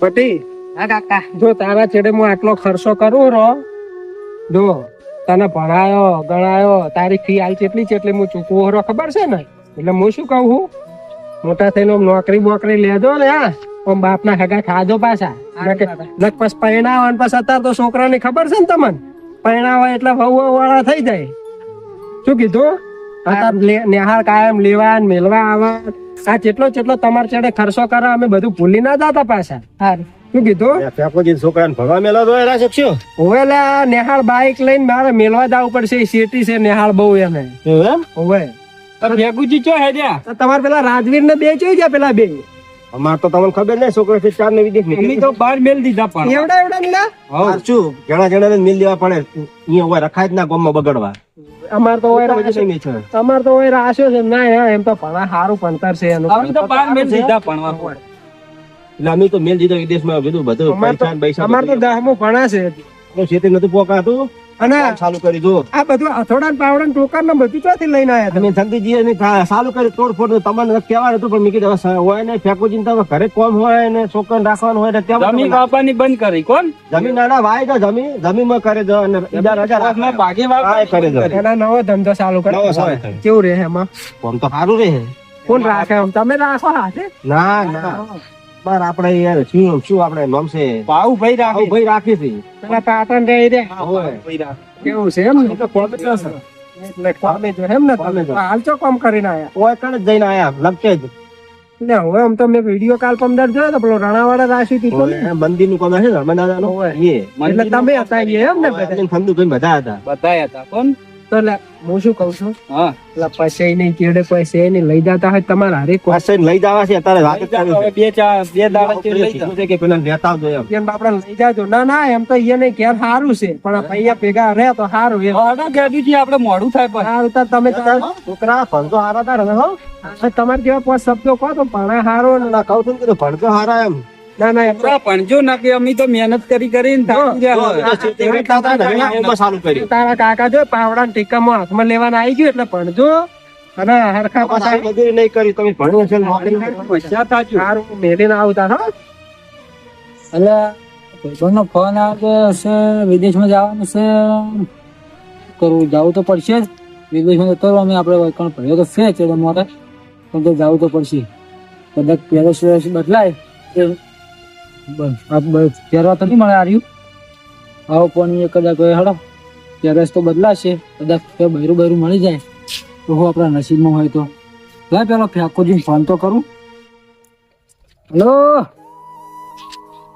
પટી હા કાકા. જો તારા છેડે હું આટલો ખર્ચો કરું રો. જો તને ભણાયો ગણાયો તારી ફી આલ ચેટલી એટલે હું ચૂકવું રો ખબર છે ને? એટલે હું શું કહું છું? મોટા થઈને નોકરી બોકરી લેજો ને હા. આમ બાપના હગા ખાજો પાછા. નક પછી પરણાવો ને પછી અત્યારે તો છોકરાની ખબર છે ને તમને? પરણાવો એટલે વહુ વાળા થઈ જાય. શું કીધું? નિહાળ કાયમ લેવા ને આવા. આ જેટલો જેટલો તમારા ચેડે ખર્ચો કરો અમે બધું ભૂલી ના જતા પાછા. શું કીધું? ફેકોજી છોકરાને ભગવા મેલા તો એરા શકશો ઓવે નેહાળ બાઈક લઈને મારે મેલવા જવું પડશે શેટી છે નેહાળ બહુ એને. ઓવે ભેગુજી ચો હેડ્યા? તમારે પેલા રાજવીર ને બે જોઈ ગયા પેલા બે? અમાર તો તમને ખબર નહીં છોકરા થી ચાર ને વિદેશ તો બહાર મેલ દીધા પણ. એવડા એવડા ને લા શું? ઘણા જણા મિલ દેવા પડે. અહીંયા હોય રખાય જ ના ગોમમાં બગડવા. અમાર તો છે. અમાર તો ઓય રાશો છે ના હા, એમ તો ભણા સારું ભણતર છે એનું અમે તો બાર મેલ દીધા પણ એટલે અમે તો મેલ દીધો વિદેશમાં બધું અમાર તો પૈસા પૈસા અમાર તો દહમું ભણા છે. બધું ખેતી નતું પોકાતું? અને ચાલુ કરી દો. આ બધું અથોડા ને પાવડા ને ટોકર ને બધું ક્યાંથી લઈને આવ્યા તમે? સંતીજી એને ચાલુ કરી તોડફોડ તો તમને કહેવાનું હતું પણ મીકી હવે હોય ને ફેકુજી ને તમે ઘરે કોમ હોય ને છોકરાને રાખવાનું હોય ને ત્યાં જમીન કાપવાની બંધ કરી કોણ? જમીન નાના વાય તો જમીન જમીનમાં કરે જો અને બીજા રજા કોકના રાખવા. ભાગે હા, એ કરે વાપરવાની એના નવો ધંધો ચાલુ નવો કરે. ચાલુ કેવું રહે એમાં? કોમ તો સારું રહે. કોણ રાખે એમ? તમે રાખો હાથે? ના ના. બાર આપણે યાર શું શું આપણે નામ છે? ભાવ ભાઈ રાખે. ભાઈ રાખી છે. પેલા પાટણ રે હોય. કેવું છે એમ ને? એટલે કોમે જો એમ ને? તમે તો હાલ ચો કોમ કરીને આયા? ઓય કણ જઈને આયા લગતે જ. ને હવે આમ તો મેં વીડિયો કાલ પમદાર જોયો તો પેલો રણાવાળા રાશી થી તો મંદિરનું કામ છે ને દાદા નું એ. એટલે તમે હતા એ એમ ને બધા? ભાઈ બધા હતા. બધા હતા કોણ તો હું શું કઉ છું? હા. પછી નહીં ચેડે પછી નહીં લઈ જતા હોય તમારા હારે કોઈ પાસે લઈ જવા છે તારે વાત છે. બે ચાર બે દાડા કીધું છે કે પેલા લેતા આવજો એમ. એને બાપડા લઈ જાજો. ના ના એમ તો એને ઘેર સારું છે. પણ અહીંયા ભેગા રહે તો સારું એમ. જાઓ ગાડીથી આપણે મોડું થાય પણ. સારું તો તમે તમારે- છોકરા ભણતો હારા તાર હો. તમારે જેવા પાંચ શબ્દો કહો તો પણ સારો ના. કહું છું કે ભણતો હારા એમ. ના ના એમ તો ના કે અમે તો મહેનત કરી કરીને થાકી ગયા હોય. ખેતી કરતા હતા ને, હવે આમાં ચાલુ કર્યું તારા કાકા જો પાવડા ટીકામાં હાથમાં લેવાના આવી ગયું એટલે ભણજો અને હરખા પાછા પાછા મજૂરી નહીં કરી તમે ભણ્યું છે ને નોકરી કરી. પૈસા થાચું. સારું મેળીને આવતા હો એટલે ભાઈબંધનો ફોન આવ્યો છે વિદેશમાં જવાનું છે કરવું જવું તો પડશે જ વિદેશમાં જતો અમે આપણે ભણ્યો તો છે ચેડો મારે પણ તો જવું તો પડશે કદાચ પહેલો વેરેસ બદલાય બસ પહેરવા તો નહીં મળે આર્યું? આવો પણ એ કદાચ હડો. પેરેસ તો બદલાશે, કદાચ બૈરું બૈરું મળી જાય, તો હું આપણા નસીબમાં હોય તો. લાય પેલો ફેંકોજી ફોન તો કરું. હલો?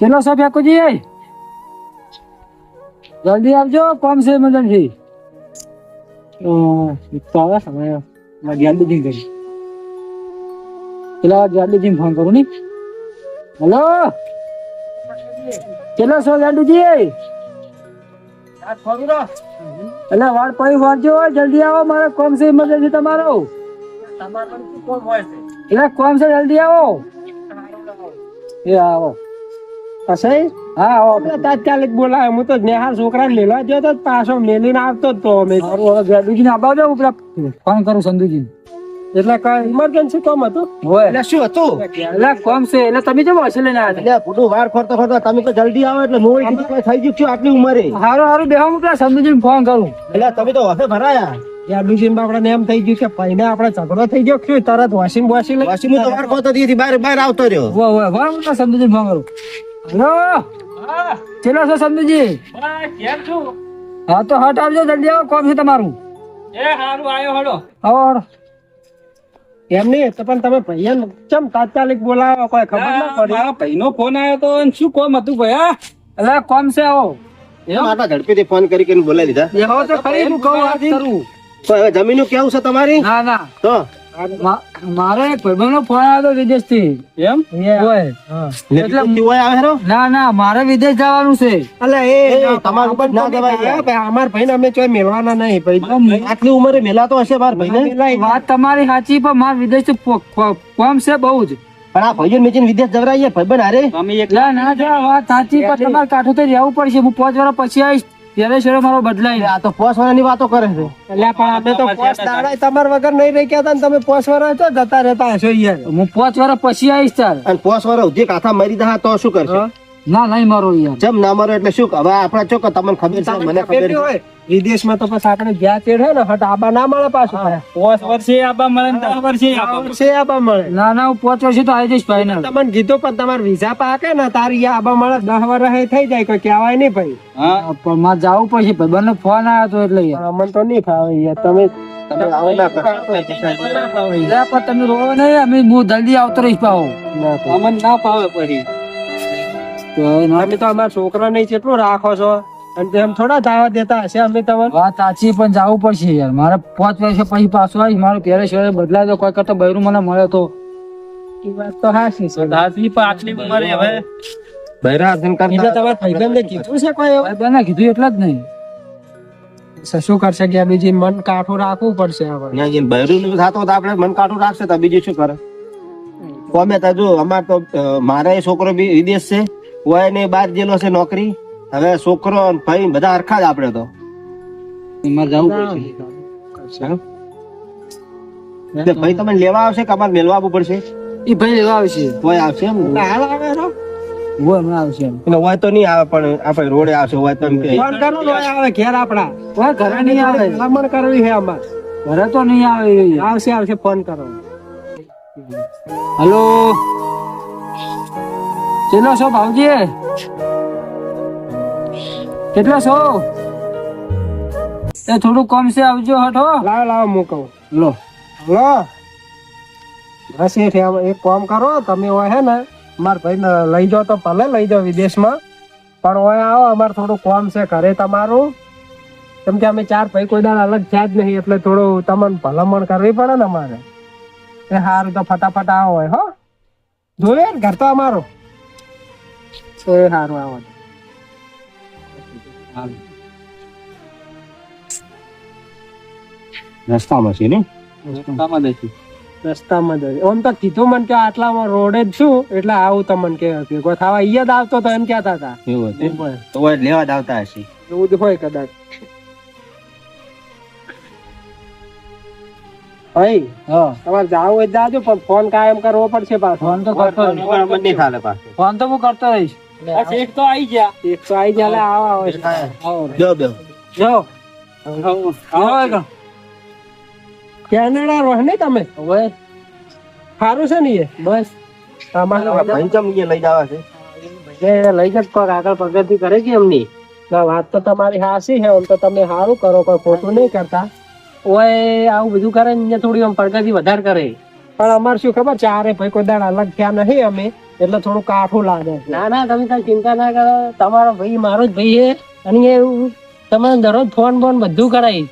કેટલો છો ફેંકોજી જલ્દી આવજો, કોમ છે મદનજી. આવે ગાડીજી કરી પેલા ગાડીજી ફોન કરું ની હેલો? કેટલો છો ગાંડુજી? એટલે વાળ પડી વાંચજો જલ્દી આવો મારે કોમ છે ઇમરજન્સી તમારો. એટલે કોમ છે જલ્દી આવો. એ આવો. પછી? હા આવો. તાત્કાલિક બોલાવે. હું તો નેહાર છોકરા લેવા ગયો તો પાછો મેલીને આવતો તો અમે. ગાડીજીને આબાવજો હું પેલા ફોન કરું સંધુજી એટલે કઈ ઇમરજન્સી કામ હતું? હોય. એટલે શું હતું? એટલે કોમ છે એટલે તમે કેમ હશે લઈને આવ્યા એટલે ખોટું વાર ફરતો ફરતો તમે તો જલ્દી આવો એટલે હું કીધું થઈ ગયું છું આટલી ઉંમરે. હારું હારું બેહો હું પેલા સંધુજીને ફોન કરું. એટલે તમે તો હશે ભરાયા. યાદુજીન બાપડા એમ થઈ ગયું કે પહેલા આપણે ઝઘડો થઈ ગયો શું તરત વોશિંગ વોશિંગ વોશિંગ તો વાર ખોરતો દીધી બહાર બહાર આવતો રહ્યો. વાહ વાહ વાહ હું ફોન કરું. હેલો? ચેલો છો કેમ છું? હા તો હટ આવજો જલ્દી આવો કોમ છે તમારું. એ હારું આયો હળો. આવો હાલો. એમ નહીં તો પણ તમે ભૈયા ચમ તાત્કાલિક બોલાવો કોઈ ખબર ના પડી. મારા ભાઈનો ફોન આવ્યો તો અને શું કોમ હતું ભયા એટલે કોમ છે આવો? માતા ઝડપી થી ફોન કરી કરીને બોલાવી લીધા તો ખરી હું કહું વાત કરું. તો હવે જમીનનું કેવું છે તમારી? ના ના. તો? મારે એક ભાઈબંધનો ફોન આવ્યો વિદેશથી. એમ? હોય એટલે હોય આવે હેરો? ના ના મારે વિદેશ જવાનું છે. અલે એ તમારું પણ ના દેવાય અમાર ભાઈ અમે ચોય મેળવાના નહીં ભાઈ. આટલી ઉંમરે મેલા તો હશે માર ભાઈને? વાત તમારી સાચી પણ માર વિદેશ કોમ છે બહુ જ. પણ આ ભાઈઓ મેચીને વિદેશ જવરાઈએ ભાઈબંધ અરે તમે ના જા વાત સાચી પણ તમારે કાઠું તો રહેવું પડશે. હું પાંચ વર્ષ પછી આવીશ. ત્યારે છે મારો બદલાઈ આ તો પોસ વાળાની વાતો કરે છે. એટલે પણ અમે તો પોસ દાડા તમારા વગર નહીં રહી ગયા ને તમે પોસ વાળા છો જતા રહેતા હશો યાર હું પોસ વાળા પછી આવીશ તાર. અને પોસ વાળા ઉધી કાથા મરી દા તો શું કરશે? ના નહીં મારો યાર. જેમ ના મરો એટલે શું હવે આપણે ચોક તમને ખબર છે મને ખબર હોય વિદેશમાં તો પછી આપણે ગયા તેડ હે ને હટ આબા ના મળે પાછું. પોસ વર્ષે આબા મળે ને દસ વર્ષે આબા મળે. છે આબા મળે. ના ના હું પોચ વર્ષે તો આવી જઈશ ફાઈનલ તમને કીધું પણ તમારે વિઝા પાકે ને તારી યા આબા મળે દસ વર્ષ થઈ જાય કોઈ કહેવાય નહીં ભાઈ. હા. પણ માં જવું પછી ભાઈ ફોન આવ્યો તો એટલે અમને તો નહીં ફાવે યાર તમે તમે ના ના રોવો નહીં અમે હું જલ્દી આવતો રહીશ ના ફાવે. અમને ના ફાવે પછી. ના- તમે તો અમારા છોકરા નહીં કેટલું રાખો છો અને તેમ થોડા દાવા દેતા હશે અમે તમને? વાત સાચી પણ જવું પડશે યાર. મારે પાંચ વર્ષ પછી પાછો આવી મારો પહેરે શેરે બદલાય તો કોઈ કરતા બૈરું મને મળે તો. એ વાત તો હાચી છે. દાસી પણ આટલી ઉંમરે હવે બૈરા એટલે તમારા ભાઈબંધે કીધું છે કોઈ એવું? ભાઈ કીધું એટલે જ નહીં. શું કરશે કે બીજી મન કાઠું રાખવું પડશે હવે બૈરું નું થતો તો આપણે મન કાઠું રાખશે તો બીજું શું કરે? કોમે તો જો અમાર તો મારે છોકરો બી વિદેશ છે. હોય ને બાર જેલો છે નોકરી. હવે છોકરો ભાઈ બધા હરખા જ આપણે તો. મારે જવું પડશે. ભાઈ તમે લેવા આવશે કે અમારે મેળવા આવવું પડશે? એ ભાઈ લેવા આવશે. હોય આવશે એમ? હાલ આવે રો. હોય હમણાં આવશે એટલે હોય તો નહીં આવે પણ આપણે રોડે આવશે હોય તો એમ કે ફોન કરો હોય આવે ઘેર આપણા. હોય ઘરે નહીં આવે. ભલામણ કરવી છે અમારે. ઘરે તો નહીં આવે. આવશે આવશે ફોન કરો. હલો. કેટલો છો ભાવજી કેટલો છો? એ થોડું કમ છે આવજો હટો લાવો લાવો હું લો. લો. બસ એ એક કામ કરો તમે હોય હે ને મારા ભાઈ લઈ જાઓ તો ભલે લઈ જાઓ વિદેશમાં. પણ હોય આવો અમારે થોડું કામ છે ઘરે તમારું. કેમ કે અમે ચાર ભાઈ કોઈ દાડ અલગ થયા જ નહીં એટલે થોડું તમને ભલામણ કરવી પડે ને અમારે. એ સારું તો ફટાફટ આવો હોય હો. જોયે ઘર તો અમારું. એ સારું આવો રસ્તામાં છે ને? રસ્તામાં દેખી રસ્તામાં જ આમ તો કીધું મને કે આટલામાં રોડે જ છું એટલે આવું તમને કે ભેગો થવા અહીંયા જ આવતો તો એમ કહેતા હતા. એવું હતું. તો હોય લેવા જ આવતા હશે. એવું જ હોય કદાચ. ભાઈ હા. તમારે જાવું હોય જાજો પણ ફોન કાયમ કરવો પડશે પાછો. ફોન તો કરતો ફોન તો હું કરતો રહીશ. આ શેઠ તો આવી ગયા. આઈ જાય આવા આવે. આવો. બેહો, બેહો. જો આવો આગળ. કેનેડા રહો ને તમે? હવે? સારું છે ને એ? બસ. તમારે ભાઈ ચમ અહીંયા લઈ જવા છે. એ લઈ જ પગ આગળ પ્રગતિ કરે કે એમની? ના વાત તો તમારી હાસી છે આમ તો તમે સારું કરો કોઈ ખોટું નહીં કરતા. ઓય આવું બધું કરે ને થોડી આમ પ્રગતિ વધારે કરે. પણ અમારે શું ખબર ચારે ભાઈ કોઈ દાડ અલગ થયા નહીં અમે. એટલે થોડું કાઠું લાગે ના ના તમે કઈ ચિંતા ના કરો. તમારો ભાઈ મારો જ ભાઈ છે. અને એ તમે દરરોજ ફોન બોન બધું કરાય.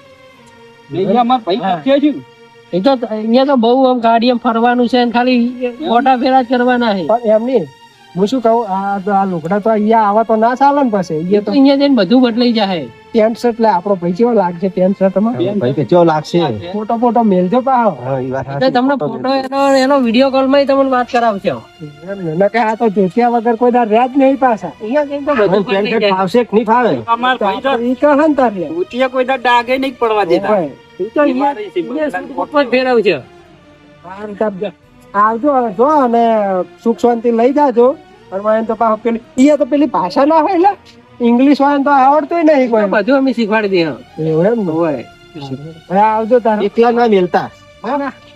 ભાઈ એ તો અહીંયા તો બહુ આમ ગાડી એમ ફરવાનું છે ખાલી મોટા ફેરા જ કરવાના છે. એમની એમ નહીં. હું શું કહું આ તો આ લુગડા તો અહીંયા આવા તો ના ચાલે ને પછી. અહીંયા તો અહીંયા જઈને બધું બદલાઈ જાય પેન્ટ શર્ટ લે આપણો ભાઈ કેવો લાગશે પેન્ટ શર્ટમાં ભાઈ કેવો લાગશે? ફોટો ફોટો મેલજો પાહો. હા, ઈ વાત એટલે તમને ફોટો એનો એનો વિડિયો કોલમાં તમને વાત કરાવશે ન કે આ તો જોત્યા વગર કોઈ દાર રહ્યા નહીં પાછા. અહીંયા કેમ તો બધું પેન્ટ શર્ટ ફાવશે કે નહીં ફાવે? અમાર ભાઈ તો ઈ કહન તાર લે. ભૂતિયા કોઈ દાર ડાગે નહીં પડવા દેતા. ઈ તો અહીંયા- ફોટો જ ફેરવશે. તાપ આવજો જો અને સુખ શાંતિ લઈ જાજો. પણ મને તો પાછો પેલી ઈ તો પેલી ભાષા ના હોય એટલે ઇંગ્લિશ વાળા તો આવડતું નહીં કોઈ. બધું અમે શીખવાડી દઈએ. એવું એમ હોય. આવજો તાર. એકલા ના મેલતા.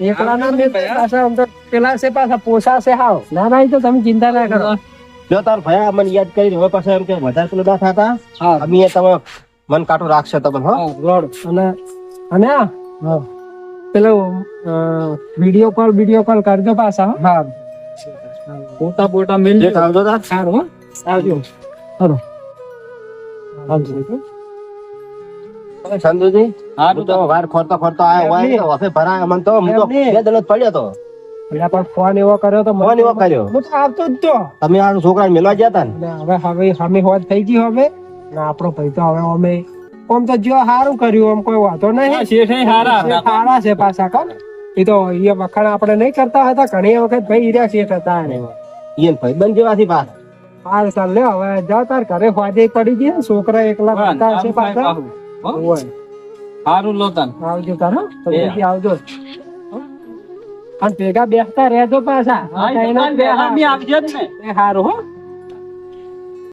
એકલા ના મેં પાછા આમ તો પેલા છે પાછા પોસાશે હાવ. ના ના તો તમે ચિંતા ના કરો. જો તાર ભયા મને યાદ કરી હવે પાછા એમ કે વધારે પેલું ના થતા હા. અમે તમે મન કાટો રાખશે તમને હા. રોડ. અને અને હા. પેલો વિડિયો કોલ વીડિયો કોલ કરજો પાછા હો. ફોટા પોતા મિલ આવજો તાર. સારું હો. આવજો. હલો. સંધુજી હા હું તો વાર ખોરતો ખોરતો આયો. હોય તો ઓફે ભરાય. મને તો હું તો બે દડો પડ્યો તો. પેલા પણ ફોન એવો કર્યો તો ફોન એવો કર્યો. હું તો આવતો જ તો. તમે આ છોકરાને ગયા ને? હવે હવે અમે હોત થઈ ગઈ હવે. ને આપણો ભાઈ તો હવે અમે આમ તો જો સારું કર્યું આમ કોઈ વાંધો નહીં. શેઠ એ હારા સારા છે પાછા કોણ એ તો એ વખાણ આપણે નહીં કરતા હતા. ઘણી વખત ભાઈ હીરા શેઠ હતા એને. ભાઈ બંધ જેવાથી પાસ હાલ ચાલ લે હવે જા તાર ઘરે ફાજે પડી ગયા છોકરા એકલા બસ, છે પાછા. હોય. સારું લો તન. આવજો તાર તો. પછી આવજો. અને ભેગા બેસતા રહેજો પાછા. હા, કઈ ના હારું હો.